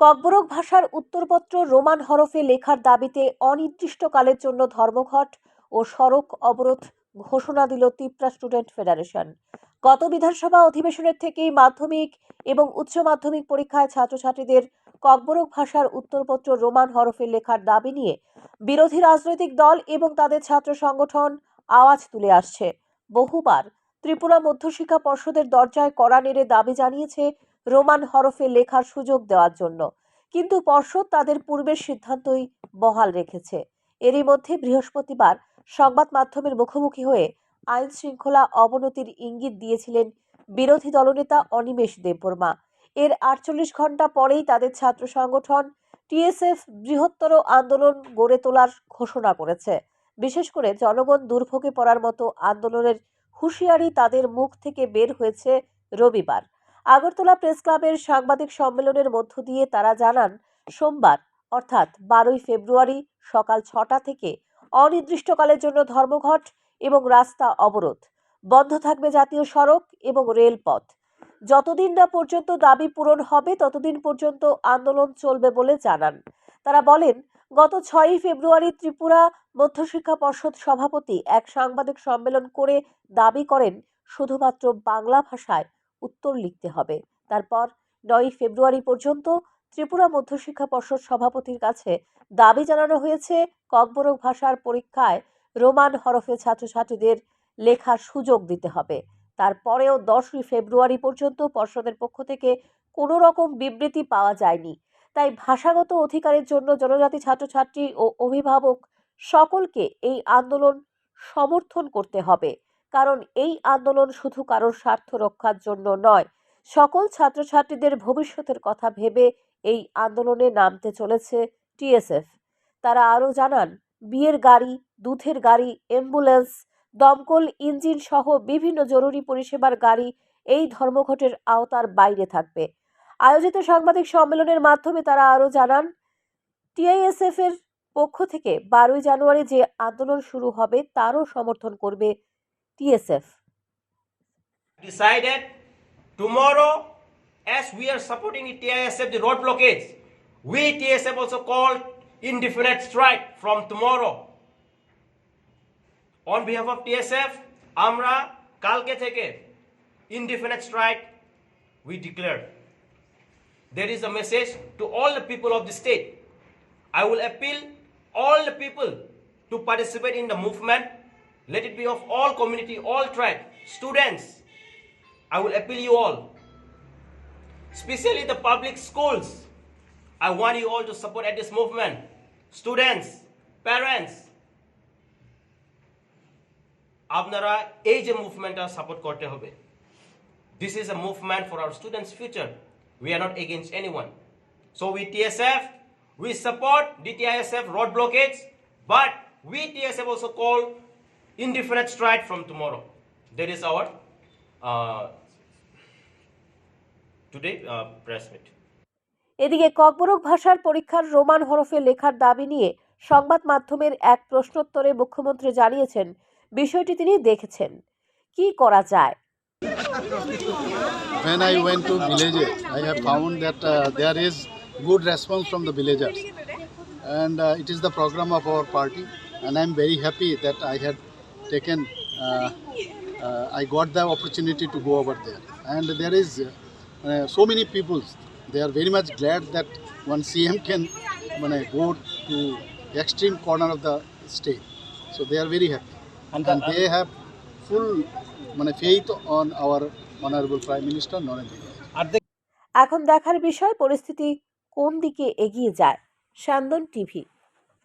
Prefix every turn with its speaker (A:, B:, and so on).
A: ককবরক ভাষার উত্তরপত্র রোমান হরফে লেখার দাবিতে অনির্দিষ্টকালের জন্য ধর্মঘট ও সড়ক অবরোধ ঘোষণা দিল তিপ্রা স্টুডেন্ট ফেডারেশন। গত বিধানসভা অধিবেশনের থেকেই মাধ্যমিক এবং উচ্চ মাধ্যমিক পরীক্ষায় ছাত্রছাত্রীদের ককবরক ভাষার উত্তরপত্র রোমান হরফে লেখার দাবি নিয়ে বিরোধী রাজনৈতিক দল এবং তাদের ছাত্র সংগঠন আওয়াজ তুলে আসছে। বহুবার ত্রিপুরা মধ্যশিক্ষা পর্ষদের দরজায় কড়া নেড়ে দাবি জানিয়েছে রোমান হরফে লেখার সুযোগ দেওয়ার জন্য। কিন্তু পর্ষদ তাদের পূর্বের সিদ্ধান্তই বহাল রেখেছে। এরই মধ্যে বৃহস্পতিবার সংবাদ মাধ্যমের মুখোমুখি হয়ে আইন শৃঙ্খলা অবনতির ইঙ্গিত দিয়েছিলেন বিরোধী দলনেতা অনিমেষ দেববর্মা। এর আটচল্লিশ ঘণ্টা পরেই তাদের ছাত্র সংগঠন টিএসএফ বৃহত্তর আন্দোলন গড়ে তোলার ঘোষণা করেছে। বিশেষ করে জনগণ দুর্ভোগে পড়ার মতো আন্দোলনের হুঁশিয়ারি তাদের মুখ থেকে বের হয়েছে রবিবার। আগরতলা প্রেস ক্লাবের সাংবাদিক সম্মেলনের মধ্য দিয়ে তারা জানান, সোমবার, অর্থাৎ বারোই ফেব্রুয়ারি সকাল ছটা থেকে অনির্দিষ্টকালের জন্য ধর্মঘট এবং রাস্তা অবরোধ, বন্ধ থাকবে জাতীয় সড়ক এবং রেলপথ। যতদিন না পর্যন্ত দাবি পূরণ হবে, ততদিন পর্যন্ত আন্দোলন চলবে বলে জানান। তারা বলেন, গত ছয়ই ফেব্রুয়ারি ত্রিপুরা মধ্যশিক্ষা পর্ষদ সভাপতি এক সাংবাদিক সম্মেলন করে দাবি করেন, শুধুমাত্র বাংলা ভাষায় উত্তর লিখতে হবে। তারপর নয়ই ফেব্রুয়ারি পর্যন্ত ত্রিপুরা মধ্যশিক্ষা পর্ষদ সভাপতির কাছে দাবি জানানো হয়েছে, ককবরক ভাষার পরীক্ষায় রোমান হরফে ছাত্রছাত্রীদের লেখার সুযোগ দিতে হবে। তারপরেও দশই ফেব্রুয়ারি পর্যন্ত পর্ষদের পক্ষ থেকে কোনো রকম বিবৃতি পাওয়া যায়নি। তাই ভাষাগত অধিকারের জন্য জনজাতি ছাত্রছাত্রী ও অভিভাবক সকলকে এই আন্দোলন সমর্থন করতে হবে। কারণ এই আন্দোলন শুধু কারোর স্বার্থ রক্ষার জন্য নয়, সকল ছাত্রছাত্রীদের ভবিষ্যতের কথা ভেবে এই আন্দোলনে নামতে চলেছে টিএসএফ। তারা আরও জানান, বিয়ের গাড়ি, দুধের গাড়ি, অ্যাম্বুলেন্স, দমকল, ইঞ্জিন সহ বিভিন্ন জরুরি পরিষেবার গাড়ি এই ধর্মঘটের আওতার বাইরে থাকবে। আয়োজিত সাংবাদিক সম্মেলনের মাধ্যমে তারা আরও জানান টিআইএসএফ এর পক্ষ থেকে বারোই জানুয়ারি যে আন্দোলন শুরু হবে তারও সমর্থন করবে TSF
B: decided tomorrow, as we are supporting the TISF, the road blockades, we TSF also called indefinite strike from tomorrow. On behalf of TSF, আমরা কালকে থেকে indefinite strike we declared. There is a message to all the people of the state. I will appeal all the people to participate in the movement. Let it be of all community, all tribe, students, I will appeal you all, especially the public schools. I want you all to support at this movement. Students, parents, আপনারা এই যে মুভমেন্টটা support করতে হবে this is a movement for our students future we are not against anyone so we TSF we support DTISF road blockage but we TSF also call indefinite strike from tomorrow. That is our uh, today uh, press meet.
A: এদিকে ককবরক ভাষার পরীক্ষার Roman হরফে লেখার দাবি নিয়ে সংবাদ মাধ্যমের এক প্রশ্নোত্তরে মুখ্যমন্ত্রী জানিয়েছেন বিষয়টি তিনি দেখেছেন কি করা যায়
C: when I went to villages, I have found that uh, there is good response from the villagers, and uh, it is the program of our party, and I'm very happy that I had taken, uh, uh, I got the opportunity to go over there, and there is uh, so many people. They are very much glad that one CM can when I go to extreme corner of the state, so they are very happy, and, and they have full মানে faith on our honorable prime minister Narendra Modi.
A: এখন দেখার বিষয় পরিস্থিতি কোন দিকে এগিয়ে যায় স্যান্দন TV